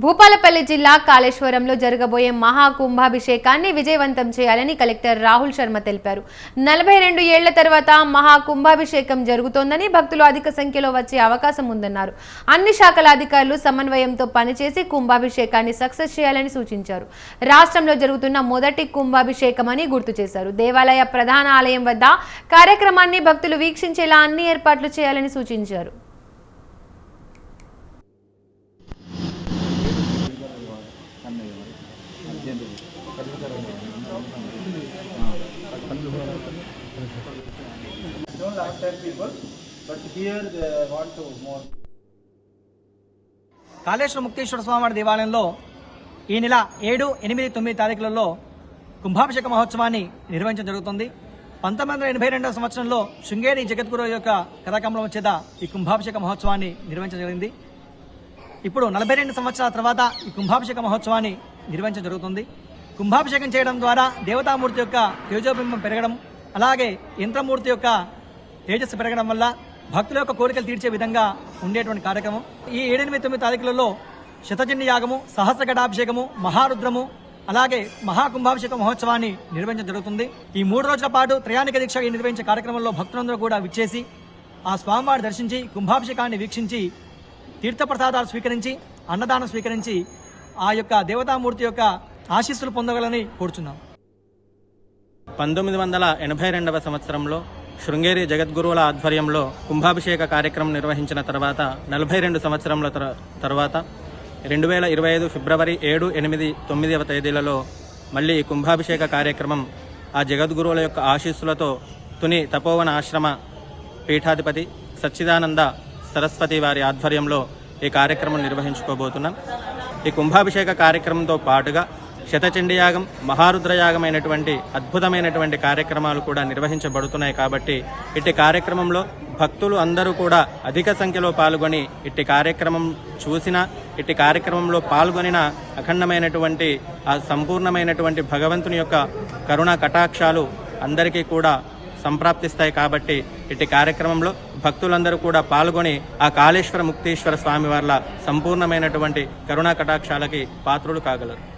భూపాలపల్లి జిల్లా కాళేశ్వరంలో జరగబోయే మహాకుంభాభిషేకాన్ని విజయవంతం చేయాలని కలెక్టర్ రాహుల్ శర్మ తెలిపారు. నలభై రెండు ఏళ్ళ తర్వాత మహాకుంభాభిషేకం జరుగుతోందని భక్తులు అధిక సంఖ్యలో వచ్చే అవకాశం ఉందన్నారు. అన్ని శాఖల అధికారులు సమన్వయంతో పనిచేసి కుంభాభిషేకాన్ని సక్సెస్ చేయాలని సూచించారు. రాష్ట్రంలో జరుగుతున్న మొదటి కుంభాభిషేకమని గుర్తు చేశారు. దేవాలయ ప్రధాన ఆలయం వద్ద కార్యక్రమాన్ని భక్తులు వీక్షించేలా అన్ని ఏర్పాట్లు చేయాలని సూచించారు. Don't have 10 people, but here they want to more. Kaleshwara Mukteshwara స్వామివారి దేవాలయంలో ఈ నెల ఏడు ఎనిమిది తొమ్మిది తారీఖులలో కుంభాభిషేక మహోత్సవాన్ని నిర్వహించడం జరుగుతుంది పంతొమ్మిది వందల ఎనభై రెండవ సంవత్సరంలో శృంగేరి జగద్గురు యొక్క కథాకమలం చేత ఈ కుంభాభిషేక మహోత్సవాన్ని నిర్వహించడం జరిగింది ఇప్పుడు నలభై రెండు సంవత్సరాల తర్వాత ఈ కుంభాభిషేక మహోత్సవాన్ని నిర్వహించడం జరుగుతుంది కుంభాభిషేకం చేయడం ద్వారా దేవతామూర్తి యొక్క తేజోబింబం పెరగడం అలాగే యంత్రమూర్తి యొక్క తేజస్సు పెరగడం వల్ల భక్తుల యొక్క కోరికలు తీర్చే విధంగా ఉండేటువంటి కార్యక్రమం. ఈ ఏడెనిమిది తొమ్మిది తారీఖులలో శతజన్య యాగము సహస్రగటాభిషేకము మహారుద్రము అలాగే మహాకుంభాభిషేక మహోత్సవాన్ని నిర్వహించడం జరుగుతుంది. ఈ మూడు రోజుల పాటు త్రయానిక దీక్ష నిర్వహించే కార్యక్రమంలో భక్తులందరూ కూడా విచ్చేసి ఆ స్వామివారి దర్శించి కుంభాభిషేకాన్ని వీక్షించి తీర్థప్రసాదాలు స్వీకరించి అన్నదానం స్వీకరించి ఆ యొక్క దేవతామూర్తి యొక్క ఆశీస్సులు పొందగలని కోరుచున్నాం. పంతొమ్మిది వందల ఎనభై రెండవ సంవత్సరంలో శృంగేరి జగద్గురువుల ఆధ్వర్యంలో కుంభాభిషేక కార్యక్రమం నిర్వహించిన తర్వాత నలభై రెండు సంవత్సరముల తర- తర్వాత రెండు వేల ఇరవై ఐదు ఫిబ్రవరి ఏడు ఎనిమిది తొమ్మిదవ తేదీలలో మళ్ళీ కుంభాభిషేక కార్యక్రమం ఆ జగద్గురువుల యొక్క ఆశీస్సులతో తుని తపోవన ఆశ్రమ పీఠాధిపతి సచ్చిదానంద సరస్వతి వారి ఆధ్వర్యంలో ఈ కార్యక్రమం నిర్వహించుకోబోతున్నాం. ఈ కుంభాభిషేక కార్యక్రమంతో పాటుగా శతచండీ యాగం మహారుద్రయాగమైనటువంటి అద్భుతమైనటువంటి కార్యక్రమాలు కూడా నిర్వహించబడుతున్నాయి కాబట్టి ఇట్టి కార్యక్రమంలో భక్తులు అందరూ కూడా అధిక సంఖ్యలో పాల్గొని ఇట్టి కార్యక్రమం చూసిన ఇట్టి కార్యక్రమంలో పాల్గొనిన అఖండమైనటువంటి ఆ సంపూర్ణమైనటువంటి భగవంతుని యొక్క కరుణా కటాక్షాలు అందరికీ కూడా సంప్రాప్తిస్తాయి కాబట్టి ఇట్టి కార్యక్రమంలో భక్తులందరూ కూడా పాల్గొని ఆ కాళేశ్వర ముక్తీశ్వర స్వామి వార్ల సంపూర్ణమైనటువంటి కరుణా కటాక్షాలకి పాత్రులు కాగలరు.